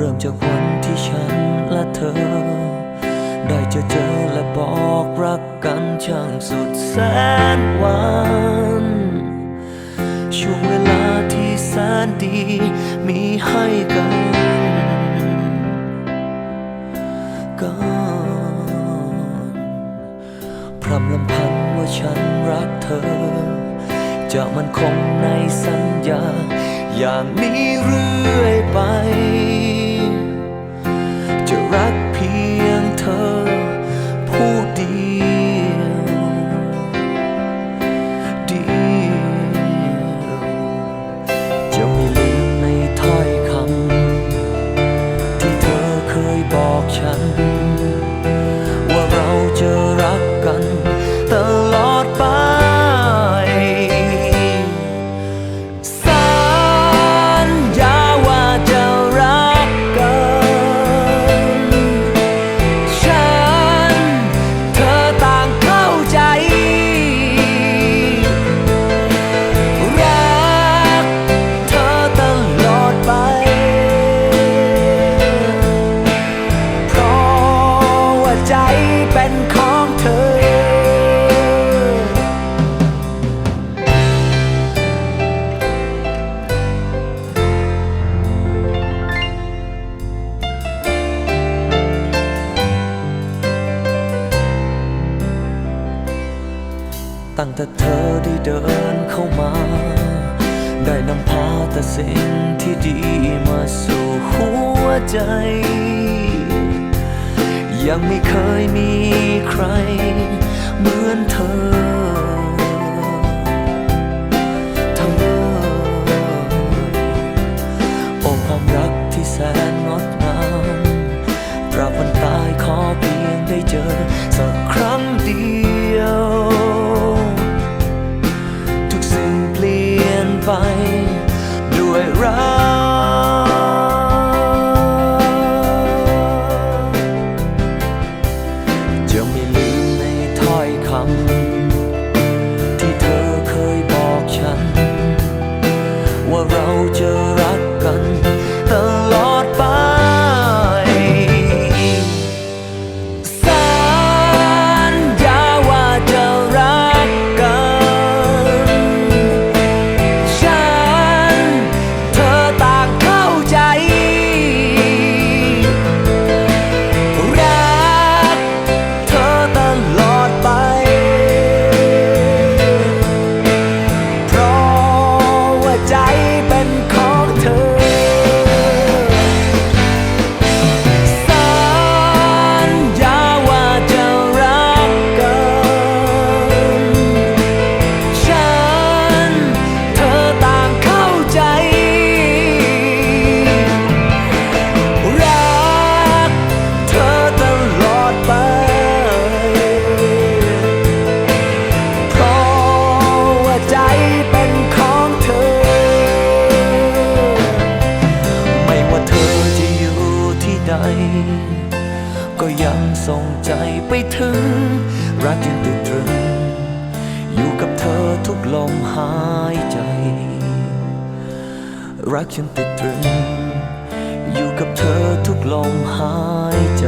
ริ่มจากวันที่ฉันและเธอ ได้เจอเจอและบอกรักกันช่างสุดแสนหวานช่วงเวลาที่แสนดีมีให้กันก่อนพรำลำพันว่าฉันรักเธอ จะมันคงในสัญญา อย่างนี้เรื่อยไป ตั้งแต่เธอได้เดินเข้ามา ได้นำพาแต่สิ่งที่ดีมาสู่หัวใจ ยังไม่เคยมีใครเหมือนเธอเธออ้ความรักที่แสน ส่งใจไปถึง รักยังติดตรึง อยู่กับเธอทุกลมหายใจ รักยังติดตรึง อยู่กับเธอทุกลมหายใจ